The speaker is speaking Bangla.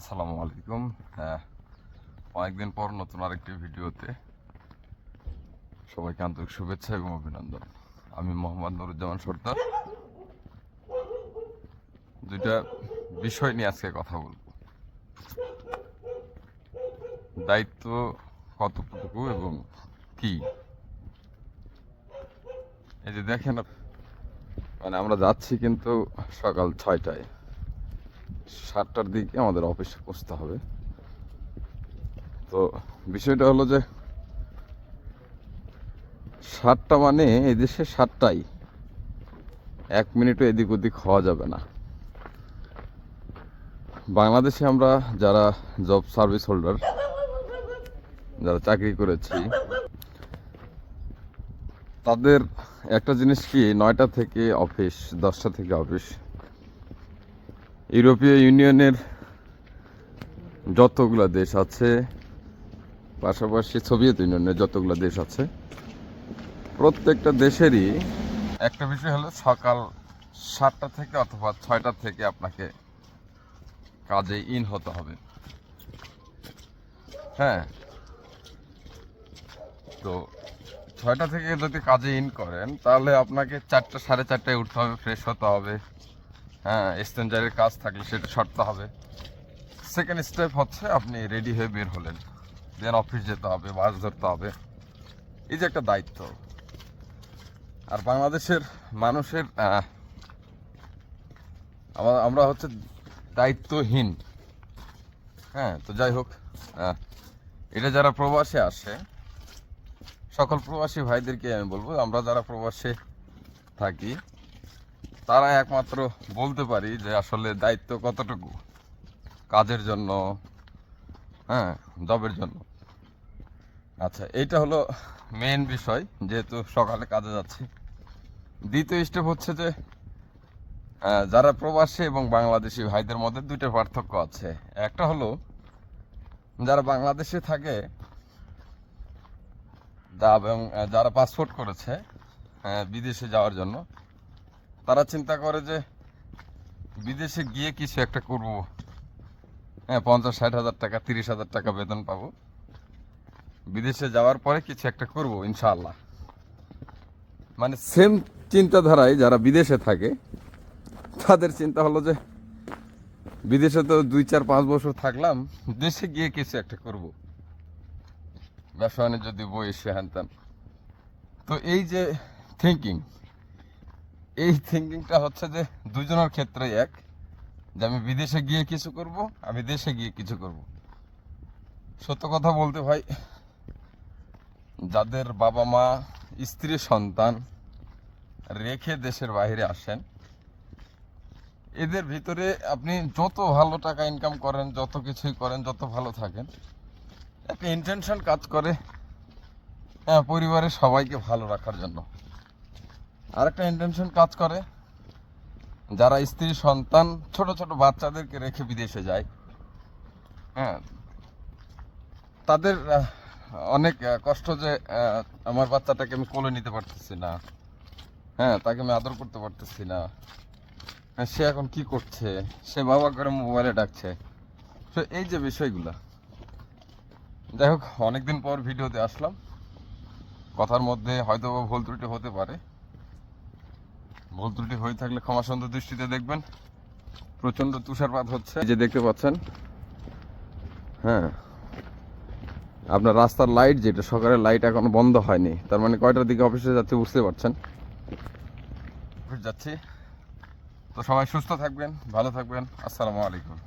আসসালামু আলাইকুম। হ্যাঁ অনেকদিন পর নতুন আরেকটি ভিডিওতে সবাইকে আন্তরিক শুভেচ্ছা এবং অভিনন্দন। আমি মোহাম্মদ নুরুজ্জামান সর্দার। দুইটা বিষয় নিয়ে আজকে কথা বলব। দায়িত্ব কতটুকু এবং কি? এই যে দেখেন মানে আমরা যাচ্ছি কিন্তু সকাল ছয়টায়। সাতটার দিকে আমাদের অফিসে পৌঁছতে হবে। তো বিষয়টা হলো যে, সাতটা মানে এই দেশে সাতটাই। এক মিনিটও এদিক ওদিক হওয়া যাবে না। বাংলাদেশে আমরা যারা জব সার্ভিস হোল্ডার যারা চাকরি করেছি, তাদের একটা জিনিস কি, নয়টা থেকে অফিস, দশটা থেকে অফিস ইউরোপীয় ইউনিয়নের যতগুলো দেশ আছে, পাশাপাশি সোভিয়েত ইউনিয়নের যতগুলো দেশ আছে, প্রত্যেকটা দেশেরই একটা বিষয় হলো সকাল সাতটা থেকে অথবা ছয়টা থেকে আপনাকে কাজে ইন হতে হবে। হ্যাঁ। তো ছয়টা থেকে যদি কাজে ইন করেন, তাহলে আপনাকে চারটা, সাড়ে চারটায় উঠতে হবে, ফ্রেশ হতে হবে। হ্যাঁ এক্সচেঞ্জারের কাজ থাকলে সেটা সরতে হবে। সেকেন্ড স্টেপ হচ্ছে আপনি রেডি হয়ে বের হলেন। দেন অফিস যেতে হবে বাস ধরতে হবে। এই যে একটা দায়িত্ব। আর বাংলাদেশের মানুষের আমরা হচ্ছে দায়িত্বহীন। হ্যাঁ তো যাই হোক এটা যারা প্রবাসে আসে, সকল প্রবাসী ভাইদেরকে আমি বলব, আমরা যারা প্রবাসে থাকি তারা একমাত্র বলতে পারি যে আসলে দায়িত্ব কতটুকু? কাজের জন্য হ্যাঁ জবের জন্য। আচ্ছা এইটা হলো মেন বিষয়, যেহেতু সকালে কাজে যাচ্ছি। দ্বিতীয় স্টেপ হচ্ছে যে যারা প্রবাসী এবং বাংলাদেশি ভাইদের মধ্যে দুইটা পার্থক্য আছে। একটা হলো, যারা বাংলাদেশে থাকে এবং যারা পাসপোর্ট করেছে বিদেশে যাওয়ার জন্য তারা চিন্তা করে যে বিদেশে গিয়ে কিছু একটা করব। হ্যাঁ পঞ্চাশ, ষাট হাজার টাকা, তিরিশ হাজার টাকা বেতন পাবো। বিদেশে যাওয়ার পরে কিছু একটা করব, ইনশাআল্লাহ। মানে সেম চিন্তাধারায় যারা বিদেশে থাকে, তাদের চিন্তা হলো যে বিদেশে তো দুই, চার, পাঁচ বছর থাকলাম, দেশে গিয়ে কিছু একটা করব। ব্যবসা বাণিজ্য দিব, এসে হ্যান তো এই যে থিঙ্কিং এই থিঙ্কিংটা হচ্ছে যে দুজনের ক্ষেত্রে এক, যে আমি বিদেশে গিয়ে কিছু করব, আমি দেশে গিয়ে কিছু করব। সত্য কথা বলতে ভাই, যাদের বাবা মা, স্ত্রী, সন্তান রেখে দেশের বাইরে আসেন, এদের ভিতরে আপনি যত ভালো টাকা ইনকাম করেন, যত কিছুই করেন, যত ভালো থাকেন, একটা ইন্টেনশন কাজ করে হ্যাঁ পরিবারের সবাইকে ভালো রাখার জন্য। আরেকটা ইন্টেনশন কাজ করে। যারা স্ত্রী সন্তান ছোট ছোট বাচ্চাদেরকে রেখে বিদেশে যায় হ্যাঁ তাদের অনেক কষ্ট যে আমার বাচ্চাটাকে আমি কোলে নিতে পারতেছি না হ্যাঁ তাকে আমি আদর করতে পারতেছি না হ্যাঁ, সে এখন কি করছে সে বাবা করে মোবাইলে ডাকছে। তো এই যে বিষয়গুলা। যাই হোক অনেকদিন পর ভিডিওতে আসলাম। কথার মধ্যে হয়তো ভুল ত্রুটি হতে পারে। ভুল ত্রুটি হয়ে থাকলে ক্ষমা সুন্দর দৃষ্টিতে দেখবেন। প্রচণ্ড তুষারপাত হচ্ছে। যে দেখতে পাচ্ছেন? হ্যাঁ। আপনার রাস্তার লাইট যেটা সকালের লাইট এখন বন্ধ হয়নি। তার মানে কয়টার দিকে অফিসে যাচ্ছে বুঝতে পারছেন? অফিস যাচ্ছি। তো সবাই সুস্থ থাকবেন, ভালো থাকবেন। আসসালামু আলাইকুম।